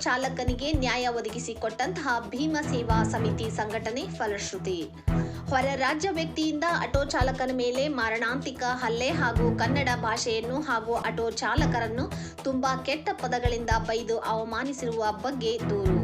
ಚಾಲಕನಿಗೆ ನ್ಯಾಯ ಒದಗಿಸಿಕೊಟ್ಟಂತಹ ಭೀಮ ಸೇವಾ ಸಮಿತಿ ಸಂಘಟನೆ ಫಲಶ್ರುತಿ. ಹೊರ ರಾಜ್ಯ ವ್ಯಕ್ತಿಯಿಂದ ಆಟೋ ಚಾಲಕನ ಮೇಲೆ ಮಾರಣಾಂತಿಕ ಹಲ್ಲೆ ಹಾಗೂ ಕನ್ನಡ ಭಾಷೆಯನ್ನು ಹಾಗೂ ಆಟೋ ಚಾಲಕರನ್ನು ತುಂಬಾ ಕೆಟ್ಟ ಪದಗಳಿಂದ ಬೈದು ಅವಮಾನಿಸಿರುವ ಬಗ್ಗೆ ದೂರು.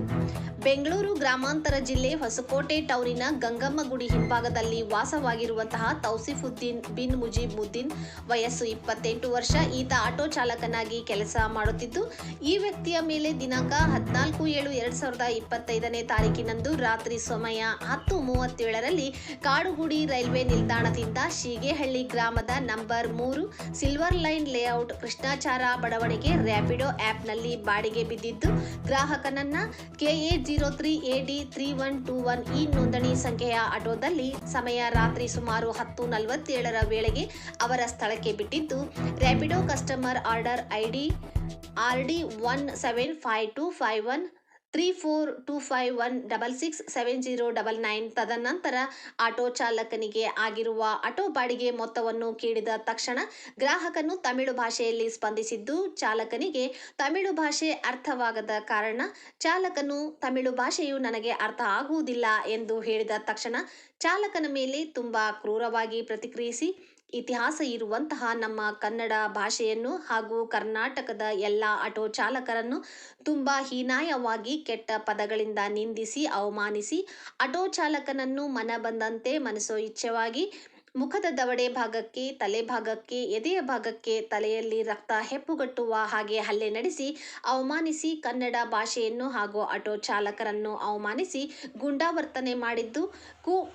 ಬೆಂಗಳೂರು ಗ್ರಾಮಾಂತರ ಜಿಲ್ಲೆ ಹೊಸಕೋಟೆ ಟೌರಿನ ಗಂಗಮ್ಮ ಗುಡಿ ಹಿಂಭಾಗದಲ್ಲಿ ವಾಸವಾಗಿರುವಂತಹ ತೌಸಿಫುದ್ದೀನ್ ಬಿನ್ ಮುಜೀಬ್ ಮುದ್ದೀನ್ ವಯಸ್ಸು ಇಪ್ಪತ್ತೆಂಟು ವರ್ಷ. ಈತ ಆಟೋ ಚಾಲಕನಾಗಿ ಕೆಲಸ ಮಾಡುತ್ತಿದ್ದು, ಈ ವ್ಯಕ್ತಿಯ ಮೇಲೆ ದಿನಾಂಕ ಹದಿನಾಲ್ಕು ಏಳು ಎರಡು ಸಾವಿರದ ಇಪ್ಪತ್ತೈದನೇ ತಾರೀಕಿನಂದು ರಾತ್ರಿ ಸಮಯ ಹತ್ತು ಮೂವತ್ತೇಳರಲ್ಲಿ ಕಾಡುಗುಡಿ ರೈಲ್ವೆ ನಿಲ್ದಾಣದಿಂದ ಶೀಗೇಹಳ್ಳಿ ಗ್ರಾಮದ ನಂಬರ್ ಮೂರು ಸಿಲ್ವರ್ ಲೈನ್ ಲೇಔಟ್ ಕೃಷ್ಣಾಚಾರ ಬಡವಣಿಗೆ ರ್ಯಾಪಿಡೋ ಆ್ಯಪ್ನಲ್ಲಿ ಬಾಡಿಗೆ ಬಿದ್ದಿದ್ದು, ಗ್ರಾಹಕನನ್ನ KA zero three A D three one two one ಈ ನೋಂದಣಿ ಸಂಖ್ಯೆಯ ಆಟೋದಲ್ಲಿ ಸಮಯ ರಾತ್ರಿ ಸುಮಾರು ಹತ್ತು ನಲವತ್ತೇಳರ ವೇಳೆಗೆ ಅವರ ಸ್ಥಳಕ್ಕೆ ಬಿಟ್ಟಿದ್ದು Rapido customer order I D R D one seven five two five one three four two five one double six seven zero double nine ತದನಂತರ ಆಟೋ ಚಾಲಕನಿಗೆ ಆಗಿರುವ ಆಟೋ ಬಾಡಿಗೆ ಮೊತ್ತವನ್ನು ಕೇಳಿದ ತಕ್ಷಣ ಗ್ರಾಹಕನು ತಮಿಳು ಭಾಷೆಯಲ್ಲಿ ಸ್ಪಂದಿಸಿದ್ದು, ಚಾಲಕನಿಗೆ ತಮಿಳು ಭಾಷೆ ಅರ್ಥವಾಗದ ಕಾರಣ ಚಾಲಕನು ತಮಿಳು ಭಾಷೆಯು ನನಗೆ ಅರ್ಥ ಆಗುವುದಿಲ್ಲ ಎಂದು ಹೇಳಿದ ತಕ್ಷಣ ಚಾಲಕನ ಮೇಲೆ ತುಂಬಾ ಕ್ರೂರವಾಗಿ ಪ್ರತಿಕ್ರಿಯಿಸಿ ಇತಿಹಾಸ ಇರುವಂತಹ ನಮ್ಮ ಕನ್ನಡ ಭಾಷೆಯನ್ನು ಹಾಗೂ ಕರ್ನಾಟಕದ ಎಲ್ಲ ಆಟೋ ಚಾಲಕರನ್ನು ತುಂಬ ಹೀನಾಯವಾಗಿ ಕೆಟ್ಟ ಪದಗಳಿಂದ ನಿಂದಿಸಿ, ಅವಮಾನಿಸಿ, ಆಟೋ ಚಾಲಕನನ್ನು ಮನ ಬಂದಂತೆ ಮನಸೋ ಇಚ್ಛೆವಾಗಿ ಮುಖದ ದವಡೆ ಭಾಗಕ್ಕೆ, ತಲೆ ಭಾಗಕ್ಕೆ, ಎದೆಯ ಭಾಗಕ್ಕೆ ತಲೆಯಲ್ಲಿ ರಕ್ತ ಹೆಪ್ಪುಗಟ್ಟುವ ಹಾಗೆ ಹಲ್ಲೆ ನಡೆಸಿ ಅವಮಾನಿಸಿ ಕನ್ನಡ ಭಾಷೆಯನ್ನು ಹಾಗೂ ಆಟೋ ಚಾಲಕರನ್ನು ಅವಮಾನಿಸಿ ಗುಂಡಾವರ್ತನೆ ಮಾಡಿದ್ದು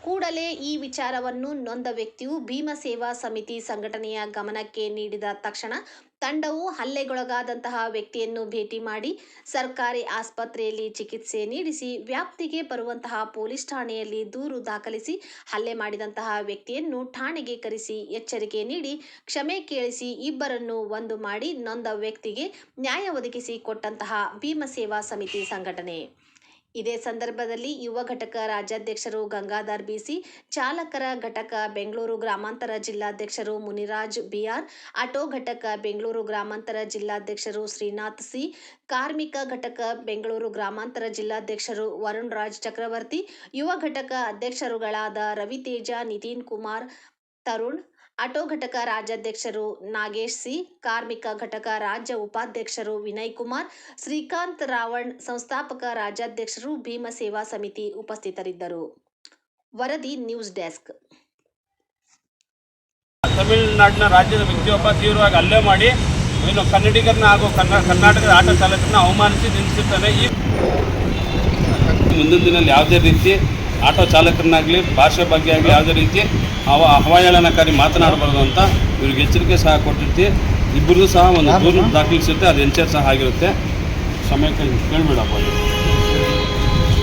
ಕೂಡಲೇ ಈ ವಿಚಾರವನ್ನು ನೊಂದ ವ್ಯಕ್ತಿಯು ಭೀಮ ಸೇವಾ ಸಮಿತಿ ಸಂಘಟನೆಯ ಗಮನಕ್ಕೆ ನೀಡಿದ ತಕ್ಷಣ ತಂಡವು ಹಲ್ಲೆಗೊಳಗಾದಂತಹ ವ್ಯಕ್ತಿಯನ್ನು ಭೇಟಿ ಮಾಡಿ ಸರ್ಕಾರಿ ಆಸ್ಪತ್ರೆಯಲ್ಲಿ ಚಿಕಿತ್ಸೆ ನೀಡಿಸಿ ವ್ಯಾಪ್ತಿಗೆ ಬರುವಂತಹ ಪೊಲೀಸ್ ಠಾಣೆಯಲ್ಲಿ ದೂರು ದಾಖಲಿಸಿ ಹಲ್ಲೆ ಮಾಡಿದಂತಹ ವ್ಯಕ್ತಿಯನ್ನು ಠಾಣೆಗೆ ಕರೆಸಿ ಎಚ್ಚರಿಕೆ ನೀಡಿ ಕ್ಷಮೆ ಕೇಳಿಸಿ ಇಬ್ಬರನ್ನು ಒಂದು ಮಾಡಿ ನೊಂದ ವ್ಯಕ್ತಿಗೆ ನ್ಯಾಯ ಒದಗಿಸಿ ಕೊಟ್ಟಂತಹ ಭೀಮ ಸೇವಾ ಸಮಿತಿ ಸಂಘಟನೆ. ಇದೇ ಸಂದರ್ಭದಲ್ಲಿ ಯುವ ಘಟಕ ರಾಜ್ಯಾಧ್ಯಕ್ಷರು ಗಂಗಾಧರ್ ಬಿಸಿ, ಚಾಲಕರ ಘಟಕ ಬೆಂಗಳೂರು ಗ್ರಾಮಾಂತರ ಜಿಲ್ಲಾಧ್ಯಕ್ಷರು ಮುನಿರಾಜ್ ಬಿಆರ್, ಆಟೋ ಘಟಕ ಬೆಂಗಳೂರು ಗ್ರಾಮಾಂತರ ಜಿಲ್ಲಾಧ್ಯಕ್ಷರು ಶ್ರೀನಾಥ್ ಸಿ, ಕಾರ್ಮಿಕ ಘಟಕ ಬೆಂಗಳೂರು ಗ್ರಾಮಾಂತರ ಜಿಲ್ಲಾಧ್ಯಕ್ಷರು ವರುಣ್ ರಾಜ್ ಚಕ್ರವರ್ತಿ, ಯುವ ಘಟಕ ಅಧ್ಯಕ್ಷರುಗಳಾದ ರವಿತೇಜ, ನಿತಿನ್ ಕುಮಾರ್, ತರುಣ್ ಆಟೋ ಘಟಕ ರಾಜ್ಯಾಧ್ಯಕ್ಷರು ನಾಗೇಶ್ ಸಿ ಕಾರ್ಮಿಕ ಘಟಕ ರಾಜ್ಯ ಉಪಾಧ್ಯಕ್ಷರು ವಿನಯ್ ಕುಮಾರ್ ಶ್ರೀಕಾಂತ್ ರಾವಣ್ ಸಂಸ್ಥಾಪಕ ರಾಜ್ಯಾಧ್ಯಕ್ಷರು ಭೀಮ ಸೇವಾ ಸಮಿತಿ ಉಪಸ್ಥಿತರಿದ್ದರು. ವರದಿ ನ್ಯೂಸ್ ಡೆಸ್ಕ್. ತಮಿಳುನಾಡಿನ ರಾಜ್ಯದ ವ್ಯಕ್ತಿಯೊಬ್ಬ ತೀವ್ರವಾಗಿ ಹಲ್ಲೆ ಮಾಡಿ ಇನ್ನು ಕನ್ನಡಿಗರನ್ನ ಹಾಗೂ ಕನ್ನ ಕರ್ನಾಟಕದ ಆಟೋ ಚಾಲಕರನ್ನ ಅವಮಾನಿಸಿ ನಿಲ್ಲಿಸುತ್ತಾನೆ ಈ ಮುಂದಿನ ದಿನದಲ್ಲಿ ಯಾವುದೇ ರೀತಿ ಆಟೋ ಚಾಲಕರನ್ನಾಗಲಿ ಭಾಷೆ ಬಗ್ಗೆ ಆಗಲಿ ಯಾವುದೇ ರೀತಿ ಅವ ಅವಹೇಳನಕಾರಿ ಮಾತನಾಡಬಾರ್ದು ಅಂತ ಇವ್ರಿಗೆ ಎಚ್ಚರಿಕೆ ಸಹ ಕೊಟ್ಟಿರ್ತಿ ಇಬ್ಬರದು ಸಹ ಒಂದು ದೂರು ದಾಖಲಿಸುತ್ತೆ ಅದು ಎಂಚರ್ ಸಹ ಆಗಿರುತ್ತೆ. ಸಮಯಕ್ಕೆ ಕೇಳಬೇಡಪ್ಪ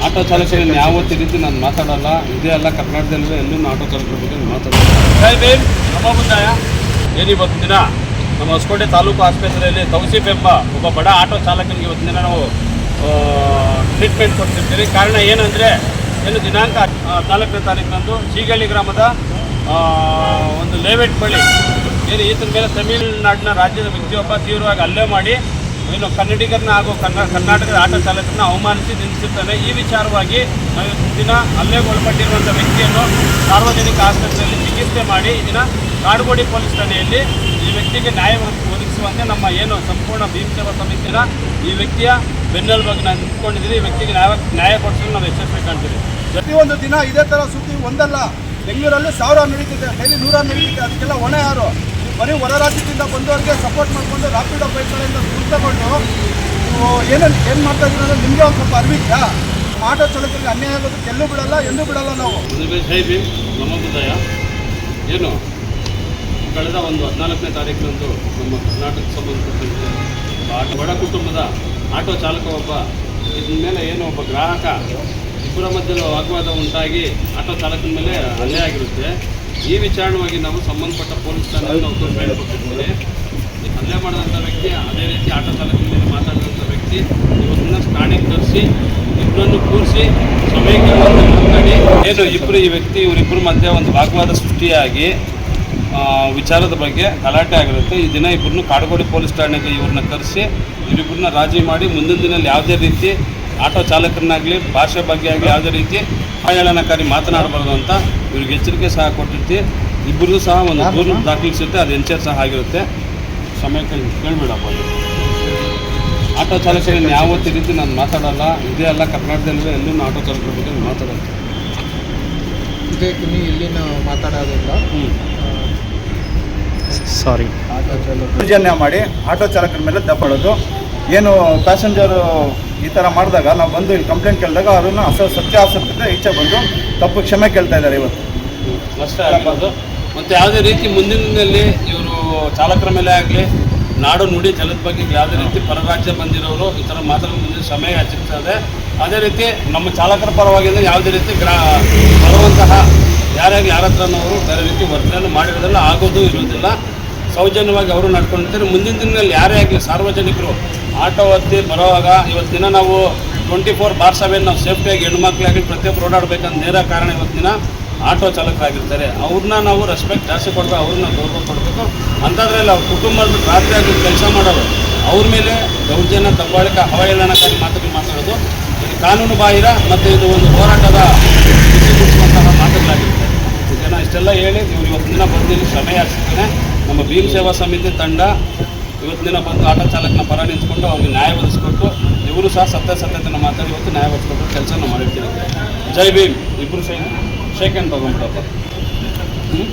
ಆಟೋ ಚಾಲಕರನ್ನು ಯಾವತ್ತೂ ರೀತಿ ನಾನು ಮಾತಾಡಲ್ಲ. ಇದೇ ಅಲ್ಲ ಕರ್ನಾಟಕದಲ್ಲಿ ಎಲ್ಲೂ ಆಟೋ ಚಾಲಕರ ಬಗ್ಗೆ ನಾನು ಮಾತಾಡಲ್ಲ. ಜೈ ಭೀಮ್ ನಮೋ ಬುದ್ಧಾಯ ಏನಿವತ್ತು ದಿನ? ನಮ್ಮ ಹೊಸಕೋಟೆ ತಾಲೂಕು ಆಸ್ಪತ್ರೆಯಲ್ಲಿ ತೌಸೀಫ್ ಎಂಬ ಒಬ್ಬ ಬಡ ಆಟೋ ಚಾಲಕನಿಗೆ ಇವತ್ತಿನ ನಾವು ಟ್ರೀಟ್ಮೆಂಟ್ ಕೊಡ್ತಿರ್ತೀವಿ ಕಾರಣ ಏನಂದರೆ ಏನು ದಿನಾಂಕ ಹದಿನಾಲ್ಕನೇ ತಾರೀಕಿನಂದು ಸೀಗಳ್ಳಿ ಗ್ರಾಮದ ಒಂದು ಲೇವೆಟ್ ಬಳಿ. ಏನು ಈತನ ಮೇಲೆ ತಮಿಳುನಾಡಿನ ರಾಜ್ಯದ ವ್ಯಕ್ತಿಯೊಬ್ಬ ತೀವ್ರವಾಗಿ ಹಲ್ಲೆ ಮಾಡಿ ಏನು ಕನ್ನಡಿಗರನ್ನ ಹಾಗೂ ಕನ್ನ ಕರ್ನಾಟಕದ ಆಟೋ ಚಾಲಕರನ್ನ ಅವಮಾನಿಸಿ ನಿಲ್ಲಿಸುತ್ತಾನೆ ಈ ವಿಚಾರವಾಗಿ ನಾವು ದಿನ ಹಲ್ಲೆಗೊಳಪಟ್ಟಿರುವಂಥ ವ್ಯಕ್ತಿಯನ್ನು ಸಾರ್ವಜನಿಕ ಆಸ್ಪತ್ರೆಯಲ್ಲಿ ಚಿಕಿತ್ಸೆ ಮಾಡಿ ದಿನ ಕಾಡುಗೋಡಿ ಪೊಲೀಸ್ ಠಾಣೆಯಲ್ಲಿ ಈ ವ್ಯಕ್ತಿಗೆ ನ್ಯಾಯ ಒದಗಿಸುವಂತೆ ನಮ್ಮ ಏನು ಸಂಪೂರ್ಣ ಭೀಮ್ ಸೇವಾ ಸಮಿತಿನ ಈ ವ್ಯಕ್ತಿಯ ಬೆನ್ನೆಲುಬಾಗಿ ನಾನು ನಿಂತ್ಕೊಂಡಿದ್ದೀನಿ ಈ ವ್ಯಕ್ತಿಗೆ ನ್ಯಾಯ ನ್ಯಾಯ ಕೊಡಿಸಲು ನಾವು ಯಶಸ್ವಿ ಪ್ರತಿಯೊಂದು ದಿನ ಇದೇ ಥರ ಸುದ್ದಿ ಒಂದಲ್ಲ. ಬೆಂಗಳೂರಲ್ಲಿ ಸಾವಿರ ನಡೀತಿದೆ. ಡೈಲಿ ನೂರ ನಡೀತಿದೆ. ಅದಕ್ಕೆಲ್ಲ ಹೊಣೆ ಯಾರು? ಬರೀ ಹೊರ ರಾಜ್ಯದಿಂದ ಬಂದವರಿಗೆ ಸಪೋರ್ಟ್ ಮಾಡಿಕೊಂಡು ರಾಪಿಡ್ ಬೈಕ್ಗಳಿಂದ ದುಡ್ಡು ತಗೊಂಡು ಏನೇನು, ಏನು ಮಾಡ್ತಾ ಇದ್ದೀರ ಅಂದರೆ ನಿಮಗೆ ಒಂದು ಸ್ವಲ್ಪ ಅರಿವಿದ್ಯಾ? ಆಟೋ ಚಾಲಕರಿಗೆ ಅನ್ಯಾಯ ಆಗೋದಕ್ಕೆ ಎಲ್ಲೂ ಬಿಡಲ್ಲ ಎಲ್ಲೂ ಬಿಡಲ್ಲ ನಾವು. ನಮ್ಮ ಬುದ್ಧಯ ಏನು? ಕಳೆದ ಒಂದು ಹದಿನಾಲ್ಕನೇ ತಾರೀಕಿನಂದು ನಮ್ಮ ಕರ್ನಾಟಕಕ್ಕೆ ಸಂಬಂಧಪಟ್ಟಂತೆ ಆಟೋ, ಬಡ ಕುಟುಂಬದ ಆಟೋ ಚಾಲಕ ಒಬ್ಬ ಇದ್ರ ಮೇಲೆ ಏನು ಒಬ್ಬ ಗ್ರಾಹಕ ಇಬ್ಬರ ಮಧ್ಯದ ವಾಗ್ವಾದ ಉಂಟಾಗಿ ಆಟೋ ಚಾಲಕನ ಮೇಲೆ ಹಲ್ಲೆ ಆಗಿರುತ್ತೆ. ಈ ವಿಚಾರಣವಾಗಿ ನಾವು ಸಂಬಂಧಪಟ್ಟ ಪೊಲೀಸ್ ಠಾಣೆಯಲ್ಲಿ ನಾವು ಕಂಪ್ಲೇಂಟ್ ಈ ಹಲ್ಲೆ ಮಾಡಿದಂಥ ವ್ಯಕ್ತಿ, ಅದೇ ರೀತಿ ಆಟೋ ಚಾಲಕನ ಮೇಲೆ ಮಾತಾಡಿದಂಥ ವ್ಯಕ್ತಿ ಇವತ್ತಿನ ಠಾಣೆಗೆ ತರಿಸಿ ಇಬ್ಬರನ್ನು ಕೂರಿಸಿ ಸಮಯಕ್ಕೆ ಮಾತಾಡಿ ಏನು ಇಬ್ಬರು ಈ ವ್ಯಕ್ತಿ ಇವರಿಬ್ಬರ ಮಧ್ಯೆ ಒಂದು ವಾಗ್ವಾದ ಸೃಷ್ಟಿಯಾಗಿ ವಿಚಾರದ ಬಗ್ಗೆ ಗಲಾಟೆ ಆಗಿರುತ್ತೆ. ಈ ದಿನ ಇಬ್ಬರನ್ನು ಕಾಡುಗೋಡಿ ಪೊಲೀಸ್ ಠಾಣೆಗೆ ಇವ್ರನ್ನ ಕರೆಸಿ ಇವರಿಬ್ಬರನ್ನ ರಾಜಿ ಮಾಡಿ ಮುಂದಿನ ದಿನದಲ್ಲಿ ಯಾವುದೇ ರೀತಿ ಆಟೋ ಚಾಲಕರನ್ನಾಗಲಿ ಭಾಷೆ ಬಗ್ಗೆ ಆಗಲಿ ಯಾವುದೇ ರೀತಿ ಅವಹೇಳನಕಾರಿ ಮಾತನಾಡಬಾರ್ದು ಅಂತ ಇವ್ರಿಗೆ ಎಚ್ಚರಿಕೆ ಸಹ ಕೊಟ್ಟಿರ್ತೀವಿ ಇಬ್ಬರಿಗೂ ಸಹ ಒಂದು ದೂರು ದಾಖಲಿಸುತ್ತೆ ಅದು ಎನ್ಚರ್ ಸಹ ಆಗಿರುತ್ತೆ. ಸಮಯಕ್ಕೆ ಕೇಳಬೇಡಪ್ಪ ಆಟೋ ಚಾಲಕರನ್ನು ಯಾವತ್ತೇ ರೀತಿ ನಾನು ಮಾತಾಡಲ್ಲ. ಇದೇ ಅಲ್ಲ ಕರ್ನಾಟಕದಲ್ಲಿ ಎಲ್ಲೂ ಆಟೋ ಚಾಲಕರ ಬಗ್ಗೆ ನೀವು ಮಾತಾಡೋದಿಲ್ಲ. ಹ್ಞೂ ಸಾರಿ ದೌರ್ಜನ್ಯ ಮಾಡಿ ಆಟೋ ಚಾಲಕರ ಮೇಲೆ ದಬ್ಬಾಡೋದು. ಏನು ಪ್ಯಾಸೆಂಜರು ಈ ಥರ ಮಾಡಿದಾಗ ನಾವು ಬಂದು ಇಲ್ಲಿ ಕಂಪ್ಲೇಂಟ್ ಕೇಳಿದಾಗ ಅದನ್ನು ಅಸ ಸತ್ಯಾಸತ್ಯತೆ ಈಚೆ ಬಂದು ತಪ್ಪು ಕ್ಷಮೆ ಕೇಳ್ತಾ ಇದ್ದಾರೆ ಇವತ್ತು. ಆಗಿರೋದು ಮತ್ತು ಯಾವುದೇ ರೀತಿ ಮುಂದಿನ ದಿನದಲ್ಲಿ ಇವರು ಚಾಲಕರ ಮೇಲೆ ಆಗಲಿ, ನಾಡು ನುಡಿ ಜಲದ ಬಗ್ಗೆ ಯಾವುದೇ ರೀತಿ ಪರರಾಜ್ಯ ಬಂದಿರೋರು ಈ ಥರ ಮಾತ್ರ ಮುಂದಿನ ಸಮಯ ಹಚ್ಚಿರ್ತದೆ ಅದೇ ರೀತಿ ನಮ್ಮ ಚಾಲಕರ ಪರವಾಗಿಂದ ಯಾವುದೇ ರೀತಿ ಗ್ರಾ, ಬರುವಂತಹ ಯಾರ್ಯಾರು ಯಾರ ಹತ್ರನವರು ಬೇರೆ ರೀತಿ ವರ್ತನೆ ಮಾಡಿರೋದಿಲ್ಲ ಆಗೋದು ಇರೋದಿಲ್ಲ ಸೌಜನ್ಯವಾಗಿ ಅವರು ನಡ್ಕೊಂಡಿರ್ತಾರೆ. ಮುಂದಿನ ದಿನಗಳಲ್ಲಿ ಯಾರೇ ಆಗಲಿ ಸಾರ್ವಜನಿಕರು ಆಟೋ ಹತ್ತಿ ಬರೋವಾಗ ಇವತ್ತು ದಿನ ನಾವು ಟ್ವೆಂಟಿ ಫೋರ್ ಬಾರ್ ಸೆವೆನ್ ನಾವು ಸೇಫ್ಟಿಯಾಗಿ ಹೆಣ್ಮಕ್ಳಾಗಿ ಪ್ರತಿಯೊಬ್ಬರು ಓಡಾಡಬೇಕಂತ ನೇರ ಕಾರಣ ಇವತ್ತಿನ ಆಟೋ ಚಾಲಕರಾಗಿರ್ತಾರೆ. ಅವ್ರನ್ನ ನಾವು ರೆಸ್ಪೆಕ್ಟ್ ಜಾಸ್ತಿ ಕೊಡಬೇಕು, ಅವ್ರನ್ನ ಗೌರವ ಕೊಡಬೇಕು. ಅಂಥದ್ರಲ್ಲಿ ಅವ್ರ ಕುಟುಂಬದ ರಾತ್ರಿ ಆಗಿ ಕೆಲಸ ಮಾಡೋರು ಅವ್ರ ಮೇಲೆ ದೌರ್ಜನ್ಯ, ದಬ್ಬಾಳಿಕೆ ಅವಹೇಳನಕಾರಿ ಮಾತುಗಳು ಮಾತಾಡೋದು ಇದು ಕಾನೂನು ಬಾಹಿರ ಮತ್ತು ಇದು ಒಂದು ಹೋರಾಟದ ಬಿಸಿಗುಡಿಸುವಂತಹ ಮಾತುಗಳಾಗಿರುತ್ತೆ ಜನ ಇಷ್ಟೆಲ್ಲ ಹೇಳಿ ನೀವು ಇವತ್ತು ದಿನ ಬಂದು ಸಮಯ ಶ್ರಮೆ ಯಾಚಿಸ್ತೇನೆ ನಮ್ಮ ಭೀಮ್ ಸೇವಾ ಸಮಿತಿ ತಂಡ ಇವತ್ತು ದಿನ ಬಂದು ಆಟೋ ಚಾಲಕನ ಪರ ನಿಂತ್ಕೊಂಡು ಅವ್ರಿಗೆ ನ್ಯಾಯ ಒದಗಿಸ್ಕೊಟ್ಟು ಇವರು ಸಹ ಸತ್ಯಾಸತ್ಯತೆನ ಮಾತಾಡಿ ಇವತ್ತು ನ್ಯಾಯ ಒದಗಿಸ್ಕೊಟ್ಟು ಕೆಲಸ ಮಾಡಿರ್ತೀನಿ ಜೈ ಭೀಮ್ ಇಬ್ಬರು ಶೇಖಂಡ್ ತಗೊಂಡ್ಬಿಡಪ್ಪ ಹ್ಞೂ